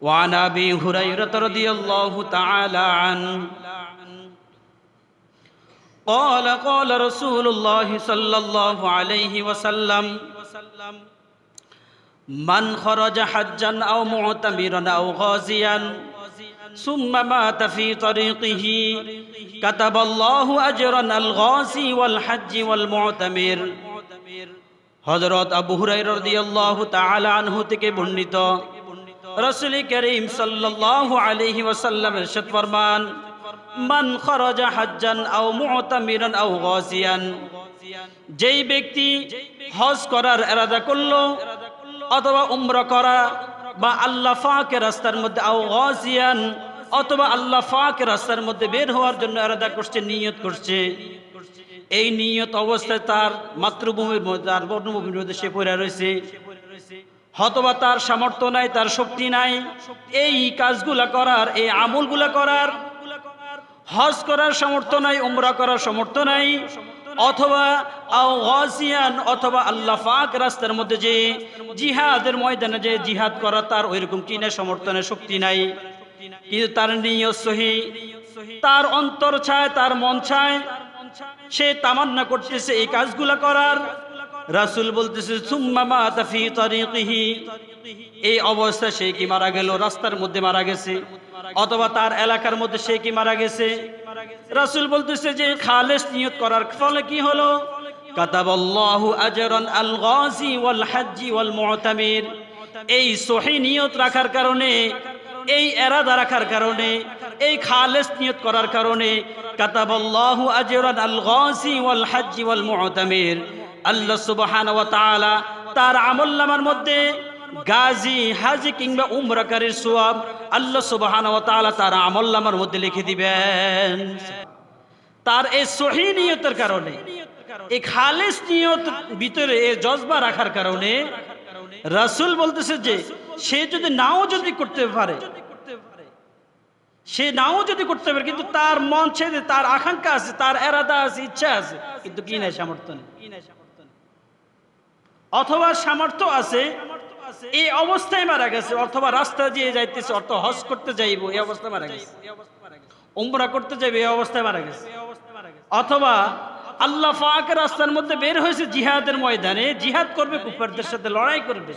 وعن ابي هريره رضي الله تعالى عنه قال قال رسول الله صلى الله عليه وسلم من خرج حجا او معتمرا او غازيا ثم مات في طريقه كتب الله اجرا الغازي والحج والمعتمر হজরত আবু হুরাইরা রাদিয়াল্লাহু তাআলা আনহু থেকে বর্ণিত রাসূল করিম সাল্লাল্লাহু আলাইহি ওয়াসাল্লাম ইরশাদ ফরমান মান খরাজা হাজ্জান আও মুতামিরান আও গাজিয়ান যেই ব্যক্তি হজ করার ইরাদা করল অথবা উমরা করা বা আল্লাহ পাকের রাস্তার মধ্যে, আও গাজিয়ান অথবা আল্লাহ পাকের রাস্তার মধ্যে বের হওয়ার জন্য এরাদা করছে, নিয়ত করছে, এই নিয়ত অবস্থায় তার মাতৃভূমির মধ্যে, তার বর্ণভূমির মধ্যে সে পড়ে রয়েছে। হতবা তার সামর্থ্য নাই, তার শক্তি নাই। এই কাজগুলা করার, এই আমলগুলা করার, হজ করার সামর্থ্য নাই, উমরা করার সামর্থ্য নাই। অথবা আও গাজিয়ান, অথবা আল্লাহ পাক রাস্তার মধ্যে যে জিহাদের ময়দানে যে জিহাদ করা, তার ওইরকম কি কিনে সমর্থনে শক্তি নাই। কিন্তু তার নিয়ত সহি, তার অন্তর চায়, তার মন চায়। সে তামান্না করতেছে এই কাজগুলা করার। রাসূল বলতেছে এই অবস্থা সে কি মারা গেল? রাস্তার মধ্যে মারা গেছে। অথবা তার এলাকার মধ্যে সে কি মারা গেছে? রাসূল বলতেছে যে, খালেস নিয়ত করার ফলে কি হলো? এই সহি নিয়ত রাখার কারণে, এই এরাদা রাখার কারণে, এই খালেস নিয়ত করার কারণে কাতাবাল্লাহু আজরান আল গাজি ওয়াল হাজ্জি ওয়াল মুতামির আল্লাহ সুবহান তার আমলনামার মধ্যে গাজী, হাজি কিংবা উমরাকারীর সোয়াব আল্লাহ সুবহান তার আমলনামার মধ্যে লিখে দিবেন। তার এই সহি নিয়তের কারণে, এই খালেস নিয়ত ভিতরে জজবা রাখার কারণে রাসূল বলতেছে যে, সে যদি নাও যদি করতে পারে, সে নাও যদি করতে পারে, কিন্তু তার মন ছেড়ে, তার আকাঙ্ক্ষা আছে, তার এরাদা আছে, ইচ্ছা আছে, কিন্তু কি নাই সামর্থ্য নেই। অথবা সামর্থ্য আছে, এই অবস্থায় মারা গেছে, অথবা রাস্তা দিয়ে যাইতেছে, অর্থ হজ করতে যাইব, এই অবস্থায় মারা গেছে। উমরা করতে যাইবে, এই অবস্থায় মারা গেছে। অথবা আল্লাহ ফাক রাস্তার মধ্যে বের হয়েছে জিহাদের ময়দানে, জিহাদ করবে কুফারদের সাথে লড়াই করবে।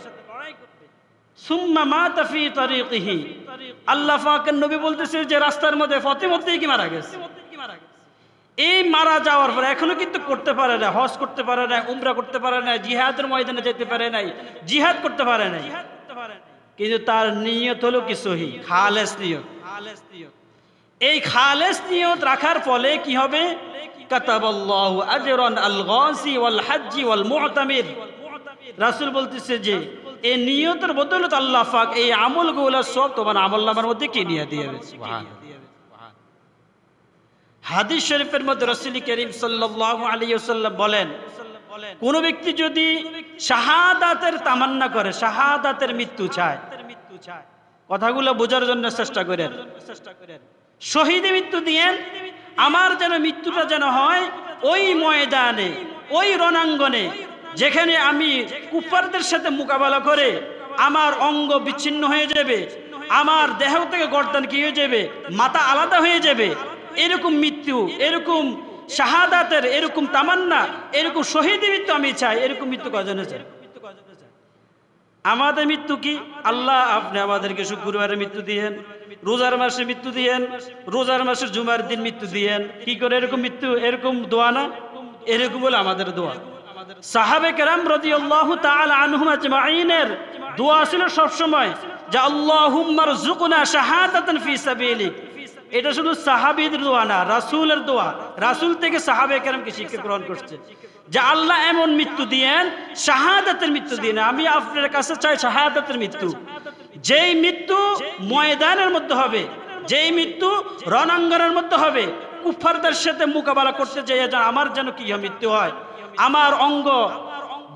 সুম্মা মা তাফি তারিকিহি। আল্লাহ পাকের নবী বলতেছে যে, রাস্তার মধ্যে ফতে মধ্যেই কি মারা গেছে? এই মারা যাওয়ার পরে এখনও কিন্তু করতে পারে না, হজ করতে পারে না, উমরা করতে পারে না, জিহাদের ময়দানে যেতে পারে নাই, জিহাদ করতে পারে নাই। কিন্তু তার নিয়ত হলো কি সহি? খালেস নিয়ত। এই খালেস নিয়ত রাখার ফলে কি হবে? রাসূল বলতেছে যে, এই নিয়তের বদলত আল্লাহ এই আমলগুলো সব তোমার আমল নামার মধ্যে কি নিয়ে দিয়ে হাদিস শরীফের মধ্যে রসুল করিম সাল্লাল্লাহু আলী ওয়াসাল্লাম বলেন, কোন ব্যক্তি যদি শাহাদাতের তামান্না করে, শাহাদাতের মৃত্যু চায়, কথাগুলো বোঝার জন্য চেষ্টা করেন। শহীদ মৃত্যু দিয়েন, আমার যেন মৃত্যুটা যেন হয় ওই ময়দানে, ওই রণাঙ্গনে, যেখানে আমি কুপারদের সাথে মোকাবেলা করে আমার অঙ্গ বিচ্ছিন্ন হয়ে যাবে, আমার দেহ থেকে গর্দান কি হয়ে যাবে, মাথা আলাদা হয়ে যাবে এরকম মৃত্যু, এরকম শাহাদাতের, এরকম তামান্না, এরকম শহীদ মৃত্যু আমি চাই, এরকম মৃত্যু কজনে চাই? আমাদের মৃত্যু কি? আল্লাহ আপনি আমাদেরকে শুক্রবারের মৃত্যু দিয়েন, রোজার মাসে মৃত্যু দিয়েন, রোজার মাসের জুমার দিন মৃত্যু দিয়েন। কি করে এরকম মৃত্যু? এরকম দোয়া না? এরকম বলে আমাদের দোয়া। সাহাবে কেরাম রদি আল্লাহ আনহুম আজমাইনের দোয়া ছিল সবসময় যে আল্লাহুম্মার জুকনা শাহাদাতান ফি সাবিলিক। এটা শুধু সাহাবীদের দোয়া না, রাসূলের দোয়া। রাসুল থেকে সাহাবে কেরামকে শিক্ষা গ্রহণ করছে? যে আল্লাহ এমন মৃত্যু দিয়েন, শাহাদাতের মৃত্যু দিন আমি আপনার কাছে চাই শাহাদাতের মৃত্যু। যেই মৃত্যু ময়দানের মধ্যে হবে, যেই মৃত্যু রণাঙ্গনের মধ্যে হবে কুফারদের সাথে মোকাবেলা করতে যেন, আমার যেন কি মৃত্যু হয়। আমার অঙ্গ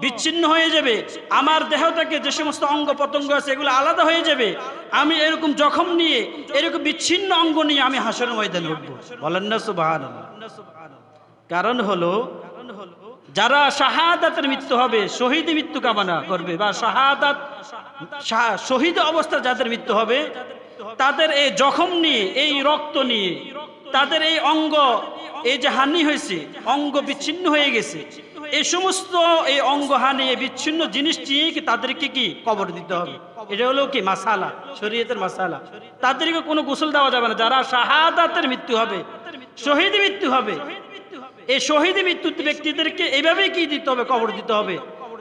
বিচ্ছিন্ন হয়ে যাবে। আমার দেহ থেকে যে সমস্ত অঙ্গ পতঙ্গ আছে, এগুলো আলাদা হয়ে যাবে। আমি এরকম জখম নিয়ে, এরকম বিচ্ছিন্ন অঙ্গ নিয়ে আমি হাসর ময়দানে উঠবো। বলেন না সুবাহান কারণ হলো, যারা শাহাদাতের মৃত্যু হবে, শহীদ মৃত্যু কামনা করবে, বা শাহাদাত শহীদ অবস্থা যাদের মৃত্যু হবে, তাদের এই জখম নিয়ে, এই রক্ত নিয়ে, তাদের এই অঙ্গ, এই যে হানি হয়েছে, অঙ্গ বিচ্ছিন্ন হয়ে গেছে এই সমস্ত এই অঙ্গ হানি এই বিচ্ছিন্ন জিনিসটি তাদেরকে কি কবর দিতে হবে? এটা হলো কি মাসালা, শরীয়তের মাসালা। তাদেরকে কোনো গোসল দেওয়া যাবে না। যারা শাহাদাতের মৃত্যু হবে, শহীদ মৃত্যু হবে, এই শহীদ মৃত্যুত ব্যক্তিদেরকে এইভাবেই কি দিতে হবে? কবর দিতে হবে।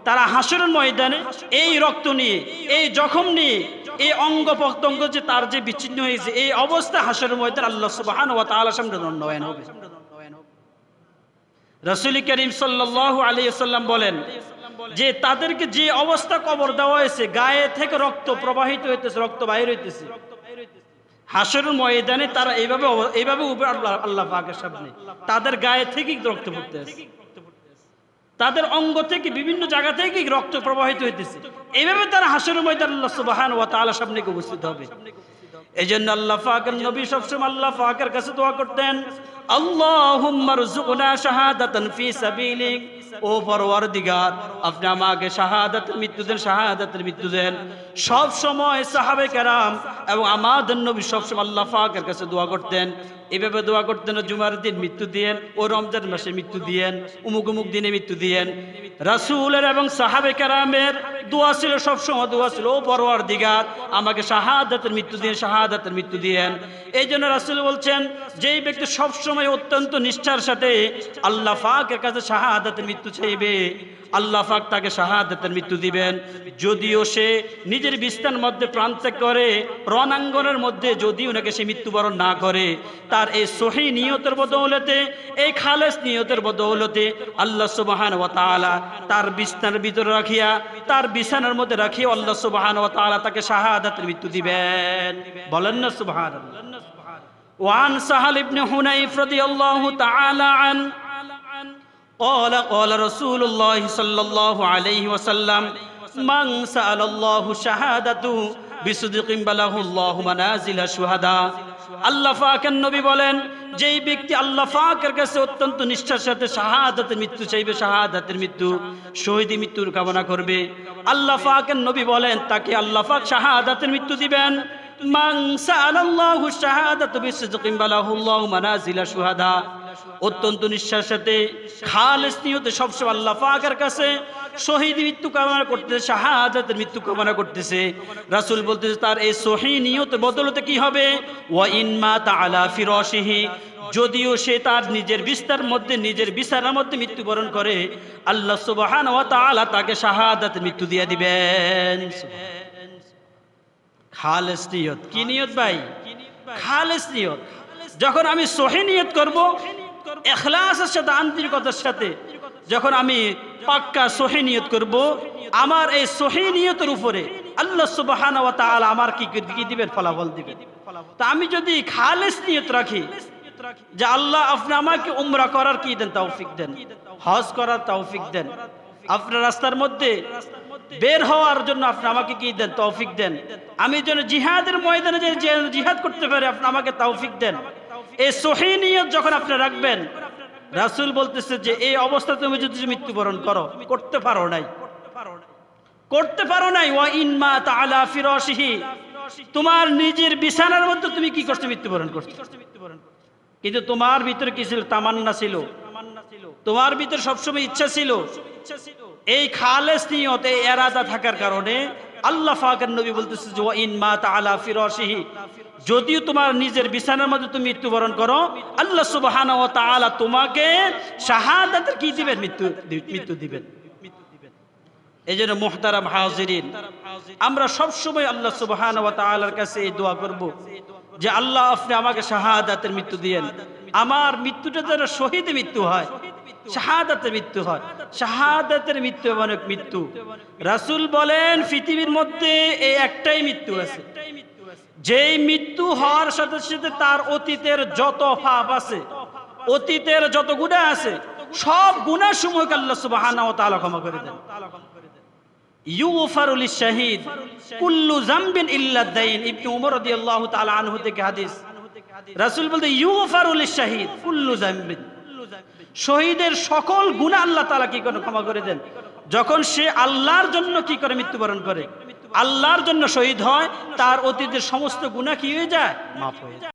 তারা হাসরের ময়দানে এই রক্ত নিয়ে, এই জখম নিয়ে, এই অঙ্গ প্রত্যঙ্গ যে তার যে বিচ্ছিন্ন হয়েছে এই অবস্থা হাসরের ময়দান আল্লাহ সুবহান তাআলা সামনে হবে। রসুল করিম সাল্লাল্লাহু আলাইহি সাল্লাম বলেন যে তাদেরকে যে অবস্থা কবর দেওয়া হয়েছে, গায়ে থেকে রক্ত প্রবাহিত হইতেছে, রক্ত বাইর হইতেছে। হাসরের ময়দানে তারা এইভাবে এইভাবে আল্লাহ পাকের সামনে। তাদের গায়ে থেকেই রক্ত পড়তে আছে তাদের অঙ্গ থেকে বিভিন্ন জায়গা থেকে রক্ত প্রবাহিত হইতেছে। এইভাবে তারা হাসরের ময়দান আল্লাহ সুবহান ওয়া তাআলা সামনে উপস্থিত হবে। এই জন্য আল্লাহ পাকের নবী সবসময় আল্লাহ পাকের কাছে দোয়া করতেন, আল্লাহুম্মা রযুকনা শাহাদাতান ফি সাবিলিক। ও পরওয়ারদিগার, আপনি আমাকে মৃত্যু দেন শাহাদাতের মৃত্যু দেন। সাহাবে কেরাম এবং আমাদের নবী সবসময় আল্লাহ কাছে দোয়া করতেন। এভাবে দোয়া করতেন, জুমার দিন মৃত্যু দিয়েন, ও রমজান মাসে মৃত্যু দিয়েন, উমুক উমুক দিনে মৃত্যু দিয়েন। রাসূলের এবং সাহাবে কেরামের দোয়া ছিল সবসময় দোয়া ছিল, ও পরওয়ার দিগার আমাকে শাহাদাতের মৃত্যু দিন শাহাদাতের মৃত্যু দিয়েন। এই জন্য রাসূল বলছেন, যেই ব্যক্তি সবসময় অত্যন্ত নিষ্ঠার সাথে আল্লাহ পাকের কাছে শাহাদাতের মৃত্যু চাইবে আল্লাহ পাক তাকে শাহাদাতের মৃত্যু দিবেন যদিও সে নিজের বিস্তার মধ্যে প্রাণ ত্যাগ করে রণাঙ্গনের মধ্যে যদি ওনাকে সে মৃত্যুবরণ না করে তার এই সহি নিয়তের বদৌলতে এই খালেস নিয়তের বদৌলতে আল্লাহ সুবহান ওয়া তাআলা তার বিছানার ভিতরে রাখিয়া তার বিছানার মধ্যে রাখিয়া আল্লাহ সুবহান ওয়া তাআলা তাকে শাহাদাতের মৃত্যু দিবেন বলেন না সুবহানাল্লাহ وعن سهل بن حنيف رضي الله تعالى عنه قال قال رسول الله صلى الله عليه وسلم من سأل الله شهادته بصدق بلغ الله منازل الشهداء আল্লাহ পাকের নবী বলেন যেই ব্যক্তি আল্লাহ পাকের কাছে অত্যন্ত নিষ্ঠার সাথে শাহাদাতের মৃত্যু চাইবে শাহাদাতের মৃত্যু শহীদ মৃত্যুর কামনা করবে আল্লাহ পাকের নবী বলেন তাকে আল্লাহ পাক শাহাদাতের মৃত্যু দিবেন মান সাআলাল্লাহু শাহাদাতু বিসিদকিন বালাহুল্লাহু মানাজিলা শুহাদা অত্যন্ত নিঃশ্বাস সাথে, খালেস নিয়তে সবসময় আল্লাহ পাকের কাছে শহীদ মৃত্যু কামনা করতেছে, শাহাদাতের মৃত্যু কামনা করতেছে। রাসূল বলতেছে, তার এই সহি নিয়ত বদলতে কি হবে? ওয়া ইনমা তাআলা ফিরাশিহি। যদিও সে তার নিজের বিস্তার মধ্যে, নিজের বিছানার মধ্যে মৃত্যুবরণ করে, আল্লাহ সুবহানাহু ওয়া তাআলা তাকে শাহাদাতের মৃত্যু দিয়ে দিবেন। খালেস নিয়ত। কি নিয়ত ভাই? খালেস নিয়ত। যখন আমি সহি নিয়ত করব এখলাসের সাথে আন্তরিকতার সাথে। যখন আমি পাক্কা সহি নিয়ত করব, আমার এই সহি নিয়তের উপরে আল্লাহ সুবহানাহু ওয়া তাআলা আমার কি কি দিবেন? ফলাফল দিবেন। তা আমি যদি খালেস নিয়ত রাখি, যে আল্লাহ আপনি আমাকে উমরা করার কি দেন? তৌফিক দেন। হজ করার তৌফিক দেন। আপনার রাস্তার মধ্যে বের হওয়ার জন্য আপনি আমাকে কি দেন? তৌফিক দেন। আমি যেন জিহাদের ময়দানে যে জিহাদ করতে পারি, আপনি আমাকে তৌফিক দেন। এই সহি নিয়ত যখন আপনি রাখবেন, রাসূল বলতেছে যে, এই অবস্থা তুমি যদি মৃত্যুবরণ করো, করতে পারো নাই। করতে পারো নাই, ওয়া ইনমা তাআলা ফিরাশিহি। তোমার নিজের বিছানার মধ্যে তুমি কি করছ? মৃত্যুবরণ করছ। কিন্তু তোমার ভিতরে কি ছিল? তামান্না ছিল। তোমার ভিতরে সবসময় ইচ্ছা ছিল। এই খালেস নিয়ত এরাদা থাকার কারণে আল্লাহ ফাকের নবী বলতেছে যে ইন মা তাআলা ফিরাশিহি। যদিও তোমার নিজের বিছানার মধ্যে তুমি মৃত্যুবরণ করো, আল্লাহ সুবহানাহু ওয়া তাআলা তোমাকে শাহাদাতের কি দিবেন? মৃত্যু মৃত্যু দিবেন। এই জন্য মোহতারাম হাজিরিন, আমরা সবসময় আল্লাহ সুবহান ওয়া তাআলার কাছে এই দোয়া করব যে, আল্লাহ আপনি আমাকে শাহাদাতের মৃত্যু দিয়েন। আমার মৃত্যুটা যেন শহীদ মৃত্যু হয়। শাহাদাতের মৃত্যু হয়। শাহাদাতের মৃত্যু। মৃত্যু রাসূল বলেন পৃথিবীর মধ্যে এই একটাই মৃত্যু আছে। যেই মৃত্যু হওয়ার সাথে সাথে তার অতীতের যত পাপ আছে অতীতের যত আছে সব গুনাহ সমূহকে আল্লাহ তাআলা ক্ষমা করে দেন। ইউফারুল শাহিদ কুল্লু জামবিন ইল্লা দাইন। ইবনে উমর রাদিয়াল্লাহু তাআলা আনহু থেকে হাদিস। রাসূল বলতে ইউফারুল শাহিদ কুল্লু জামবিন শহীদের সকল গুণা আল্লাহ তালা কি করে ক্ষমা করে দেন? যখন সে আল্লাহর জন্য কি করে মৃত্যুবরণ করে? আল্লাহর জন্য শহীদ হয়, তার অতীতের সমস্ত গুণা কি হয়ে যায়? মাফ হয়ে যায়।